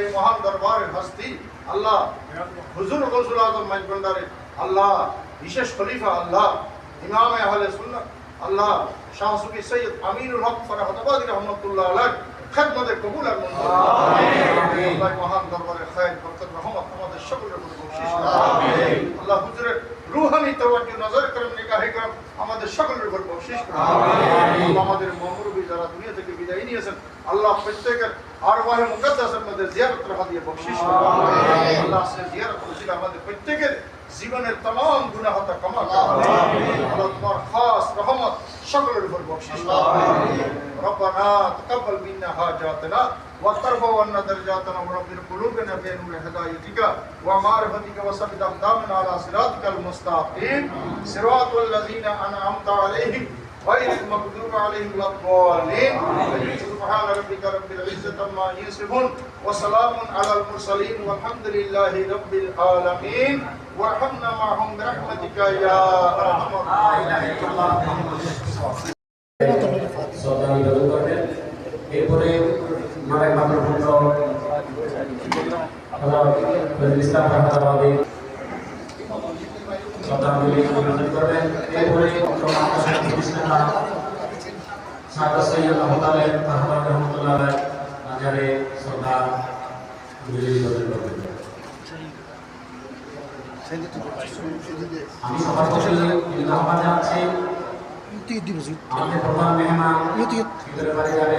এই মহান দরবারের হস্তি আল্লাহ হুজুর গৌসুল আজম মাইজবন্দারে আল্লাহ বিশেষ খলিফা আল্লাহ ইমামে আহলে সুন্নাত আল্লাহ শাহ সুফি সৈয়দ আমিনুল হক ফরহাতাবাদী রহমতুল্লাহ আলাইহ খেদমতে কবুল আর মঞ্জুর। আল্লাহ মহান দরবারের খায়ের বরকত রহমত আমাদের সকলের উপর বকশিশ করুন। আল্লাহ হুজুরের রুহানি তাওয়াজ্জুহ নজর করম নিগাহে করম আমাদের সকলের উপর বকশিশ করুন আল্লাহ আমাদের মহরবী যারা দুনিয়া থেকে বিদায় নিয়েছেন আল্লাহ প্রত্যেকের আরওয়াহে মুকদ্দাসের মধ্যে জিয়ারত রাখা দিয়ে বকশিশ করুন আল্লাহ সে জিয়ারত করেছিল আমাদের প্রত্যেকের জীবনের तमाम গুনাহ হতা ক্ষমা করুন আল্লাহ তোমার খাস রহমত সকলের উপর বকশিশ করুন ربنا تقبل منا حاجاتنا وترفع عنا درجاتنا وربنا قلوبنا بنور هدايتك ومعرفتك وثبت اقدامنا على صراطك المستقيم صراط الذين انعمت عليهم غير المغضوب عليهم ولا الضالين سبحان ربك رب العزة عما يصفون وسلام على المرسلين والحمد لله رب العالمين وارحمنا معهم برحمتك يا ارحم الراحمين নিবেদন করবেন আমি সবার প্রতি আহ্বান জানাচ্ছি আমাদের প্রধান মেহমান ভিতরে বাড়ি যাবে।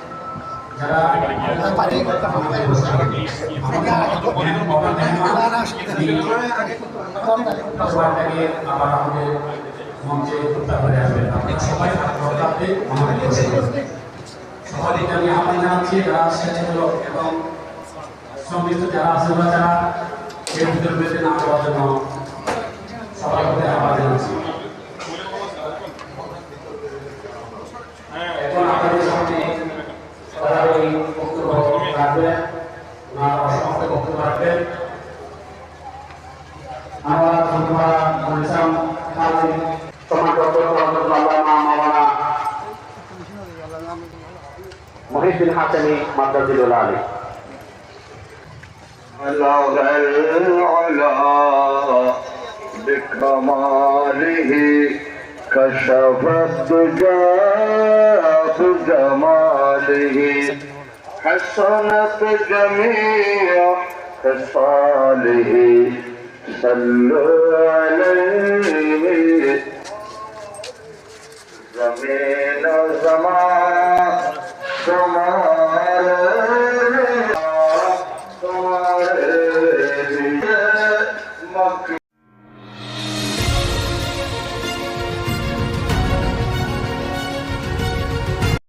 যারা স্বেচ্ছাসেবক এবং সংশ্লিষ্ট যারা আছেন যারা আমরা ধন্যবাদ বলেছিলাম সমাজ মাওলানা Mohiuddin Hasani মাদ্রাজুল Ali بلغ العلا بكماله كشف الدجى بجماله حسنت جميع خصاله Zameen al-zamaa, zamaa